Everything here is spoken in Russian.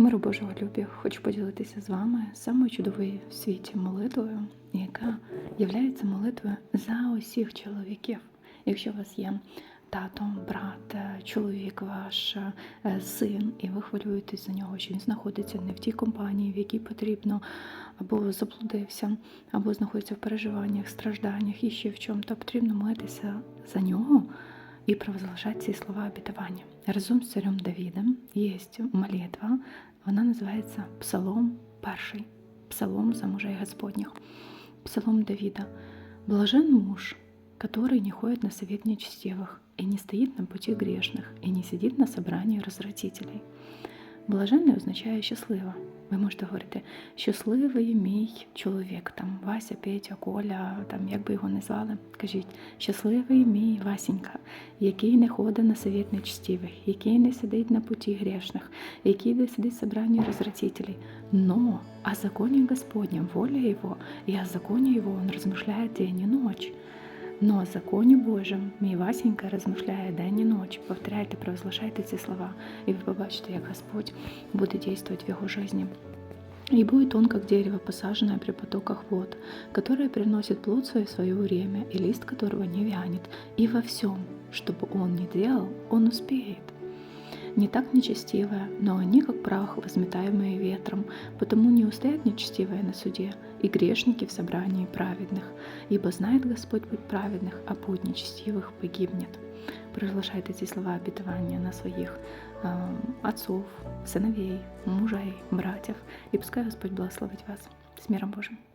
Миру Божого любі, хочу поділитися з вами самою чудовою в світі молитвою, яка є молитвою за усіх чоловіків. Якщо у вас є тато, брат, чоловік, ваш е, син, і ви хвилюєтесь за нього, що він знаходиться не в тій компанії, в якій потрібно, або заблудився, або знаходиться в переживаннях, стражданнях і ще в чому, то потрібно молитися за нього и провозглашать ці слова обетования. Разом з царем Давидом есть молитва, вона називається Псалом перший, Псалом за мужей Господніх. Псалом Давида. Блажен муж, который не ходит на совет нечестивых, и не стоит на пути грешных, и не сидит на собрании развратителей. Блаженний означає щаслива. Ви можете говорити, щасливий мій чоловік, там Вася, Петя, Коля, там як би його не звали. Кажіть, щасливий мій Васенька, який не ходить на совет нечестивих, який не сидить на путі грешних, який не сидить в собрании развратителей. Но о законе Господнем, воля Его, и о законе Его он размышляет день и ночь. Но о законі Божим мій Васенька розмишляє день і ночь. Повторяйте, провозглашайте ці слова, і ви побачите, як Господь буде дійствувати в його житті. И будет он, как дерево, посаженное при потоках вод, которое приносит плод свой в свое время, и лист которого не вянет. И во всем, что бы он ни делал, он успеет. Не так нечестивая, но они, как прах, возметаемые ветром, потому не устоят нечестивые на суде, и грешники в собрании праведных, ибо знает Господь путь праведных, а путь нечестивых погибнет. Провозглашайте ці слова обетования на своїх э, отцов, сыновей, мужей, братьев, и пускай Господь благословить вас. С миром Божим!